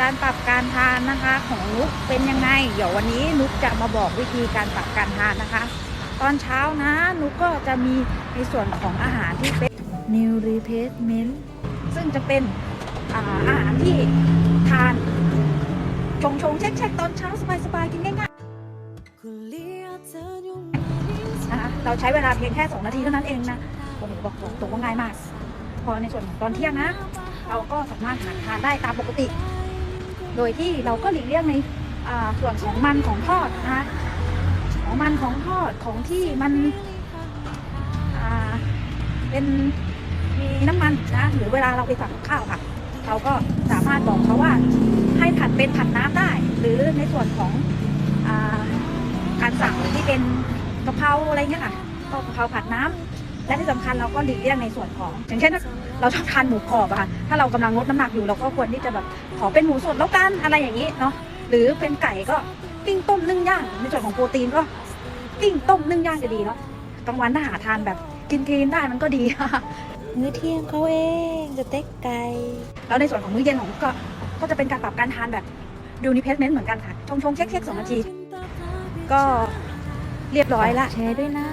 การปรับการทานนะคะ ของนุกเป็นยังไง เดี๋ยววันนี้นุกจะมาบอกวิธีการปรับการทานนะคะ ตอนเช้านะนุกก็จะมีในส่วนของอาหารที่เป็น New Replacement ซึ่งจะเป็นอาอาหารที่ทานชงชงๆเช็คเช็คๆตอนเช้าสบายๆกินง่ายๆนะคะเราใช้เวลาเพียงแค่ 2 นาทีเท่านั้นเองนะโอ้โหบอกตรงว่าง่ายมาก พอในส่วนของตอนเที่ยงนะ เราก็สามารถหาทานได้ตามปกติ โดยที่เราก็หลีกเลี่ยงในส่วนของมันของทอดนะคะของมันของทอดของที่มันเป็นมีน้ำมันนะหรือเวลาเราไปสั่งข้าวค่ะ เราก็สามารถบอกเขาว่าให้ผัดเป็นผัดน้ำได้ หรือในส่วนของอการสั่งที่เป็นกะเพราอะไรเงี้ยค่ะก็กะเพราผัดน้ำ และที่สำคัญเราก็หลีกเลี่ยงในส่วนของ อย่างเช่นเราชอบทานหมูกรอบอะค่ะถ้าเรากำลังลดน้ำหนักอยู่เราก็ควรที่จะแบบขอเป็นหมูสดแล้วกันอะไรอย่างนี้เนาะหรือเป็นไก่ก็ปิ้งต้มนึ่งย่างในส่วนของโปรตีนก็ปิ้งต้มนึ่งย่างจะดีเนาะกลางวันถ้าหาทานแบบกินคลีนได้มันก็ดีมื้อเที่ยงเขาเองจะเต็กไก่แล้วในส่วนของมื้อเย็นของก็ก็จะเป็นการปรับการทานแบบดูนิเพสเมนต์เหมือนกันค่ะชงชงๆเช็คเช็คสองนาทีก็เรียบร้อยละแชร์ด้วยนะ